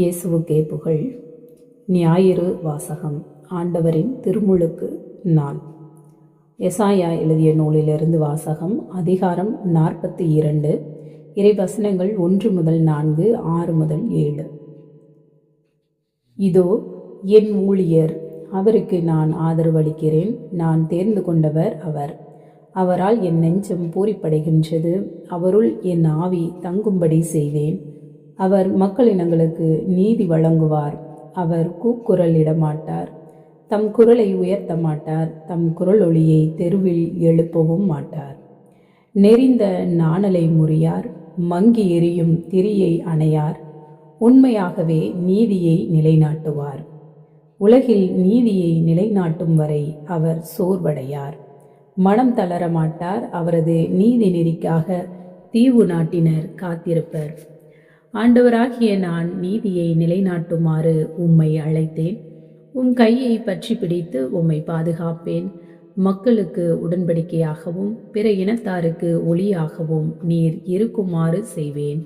இயேசுவுக்கே புகழ். ஞாயிறு வாசகம். ஆண்டவரின் திருமுழுக்கு நாள். எசாயா எழுதிய நூலிலிருந்து வாசகம் அதிகாரம் நாற்பத்தி இரண்டு. இறைவசனங்கள் ஒன்று முதல் நான்கு ஆறு முதல் ஏழு. இதோ என் ஊழியர் அவருக்கு நான் ஆதரவளிக்கிறேன். நான் தேர்ந்து கொண்டவர் அவர். அவரால் என் நெஞ்சம் பூரிப்படைகின்றது. அவருள் என் ஆவி தங்கும்படி செய்வேன். அவர் மக்களினங்களுக்கு நீதி வழங்குவார். அவர் கூக்குரல் இடமாட்டார் தம் குரலை உயர்த்த மாட்டார். தம் குரல் ஒளியை தெருவில் எழுப்பவும் மாட்டார். நெறிந்த நாணலை முறியார். மங்கி எரியும் திரியை அணையார். உண்மையாகவே நீதியை நிலைநாட்டுவார். உலகில் நீதியை நிலைநாட்டும் வரை அவர் சோர்வடையார். மனம் தளர மாட்டார் அவரது நீதி நெறிக்காக தீவு நாட்டினர் காத்திருப்பர். ஆண்டவராகிய நான் நீதியை நிலைநாட்டுமாறு உம்மை அழைத்தேன். உம் கையை பற்றி பிடித்து உம்மை பாதுகாப்பேன். மக்களுக்கு உடன்படிக்கையாகவும் பிற இனத்தாருக்கு ஒளியாகவும் நீர் இருக்குமாறு செய்வேன்.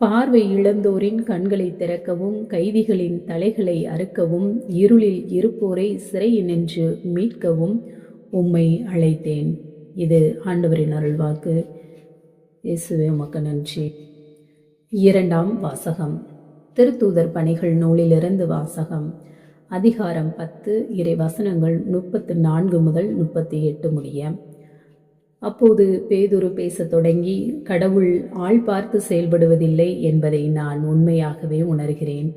பார்வை இழந்தோரின் கண்களை திறக்கவும் கைதிகளின் தலைகளை அறுக்கவும் இருளில் இருப்போரை சிறையில் நின்று மீட்கவும் உம்மை அழைத்தேன். இது ஆண்டவரின் அருள்வாக்கு. இயேசுவே மக்க நன்றி. இரண்டாம் வாசகம். திருத்தூதர் பணிகள் நூலிலிருந்து வாசகம். அதிகாரம் பத்து இறை வசனங்கள் முப்பத்து நான்கு முதல் முப்பத்தி எட்டு முடிய. அப்போது பேதுரு பேசத் தொடங்கி கடவுள் ஆள் பார்த்து செயல்படுவதில்லை என்பதை நான் உண்மையாகவே உணர்கிறேன்.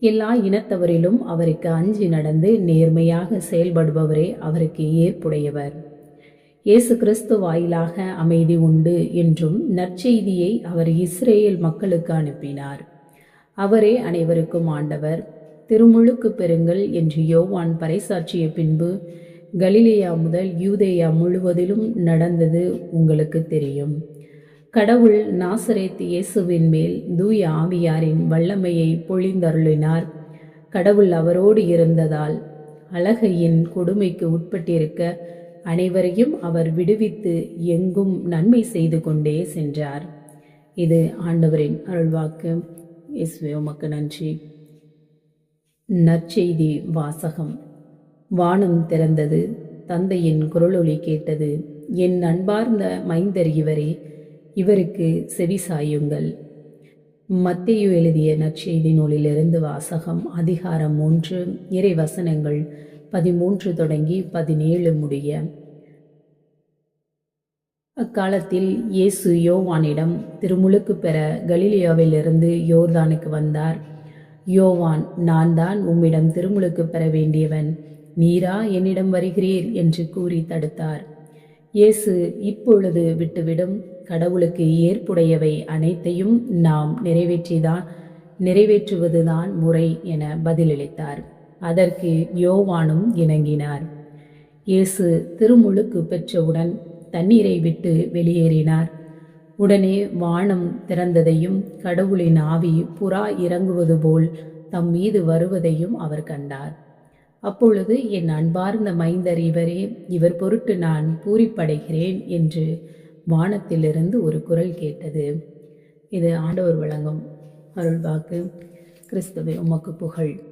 எல்லா இனத்தவரிலும் அவருக்கு அஞ்சி நடந்து நேர்மையாக செயல்படுபவரே அவருக்கு ஏற்புடையவர். இயேசு கிறிஸ்து வாயிலாக அமைதி உண்டு என்றும் நற்செய்தியை அவர் இஸ்ரேல் மக்களுக்கு அனுப்பினார். அவரே அனைவருக்கும் ஆண்டவர். திருமுழுக்கு பெறுங்கள் என்று யோவான் பறைசாற்றிய பின்பு கலிலேயா முதல் யூதேயா முழுவதிலும் நடந்தது உங்களுக்கு தெரியும். கடவுள் நாசரேத் இயேசுவின் மேல் தூய ஆவியாரின் வல்லமையை பொழிந்தருளினார். கடவுள் அவரோடு இருந்ததால் அழகையின் கொடுமைக்கு உட்பட்டிருக்க அனைவரையும் அவர் விடுவித்து எங்கும் நன்மை செய்து கொண்டே சென்றார். இது ஆண்டவரின் அருள்வாக்கு. இயேசுவே உமக்கு நன்றி. நற்செய்தி வாசகம். வானம் திறந்தது. தந்தையின் குரலொலி கேட்டது. என் அன்பார்ந்த மைந்தர் இவரே இவருக்கு செவி சாயுங்கள். மத்தியு எழுதிய நற்செய்தி நூலிலிருந்து வாசகம் அதிகாரம் மூன்று இறை வசனங்கள் பதிமூன்று தொடங்கி பதினேழு முடிய. அக்காலத்தில் இயேசு யோவானிடம் திருமுழுக்கு பெற கலிலியாவிலிருந்து யோர்தானுக்கு வந்தார். யோவான் நான் தான் உம்மிடம் திருமுழுக்கு பெற வேண்டியவன். நீரா என்னிடம் வருகிறீர்? என்று கூறி தடுத்தார். இயேசு இப்பொழுது விட்டுவிடும். கடவுளுக்கு ஏற்புடையவை அனைத்தையும் நாம் நிறைவேற்றிதான் நிறைவேற்றுவதுதான் முறை என பதிலளித்தார். அதற்கு யோவானும் இணங்கினார். இயேசு திருமுழுக்கு பெற்றவுடன் தண்ணீரை விட்டு வெளியேறினார். உடனே வானம் திறந்ததையும் கடவுளின் ஆவி புறா இறங்குவது போல் தம் மீது வருவதையும் அவர் கண்டார். அப்பொழுது என் அன்பார்ந்த மைந்தர் இவரே இவர் பொருட்டு நான் பூரிப்படைகிறேன் என்று வானத்திலிருந்து ஒரு குரல் கேட்டது. இது ஆண்டவர் வழங்கும் அருள்வாக்கு. கிறிஸ்துவை உமக்கு புகழ்.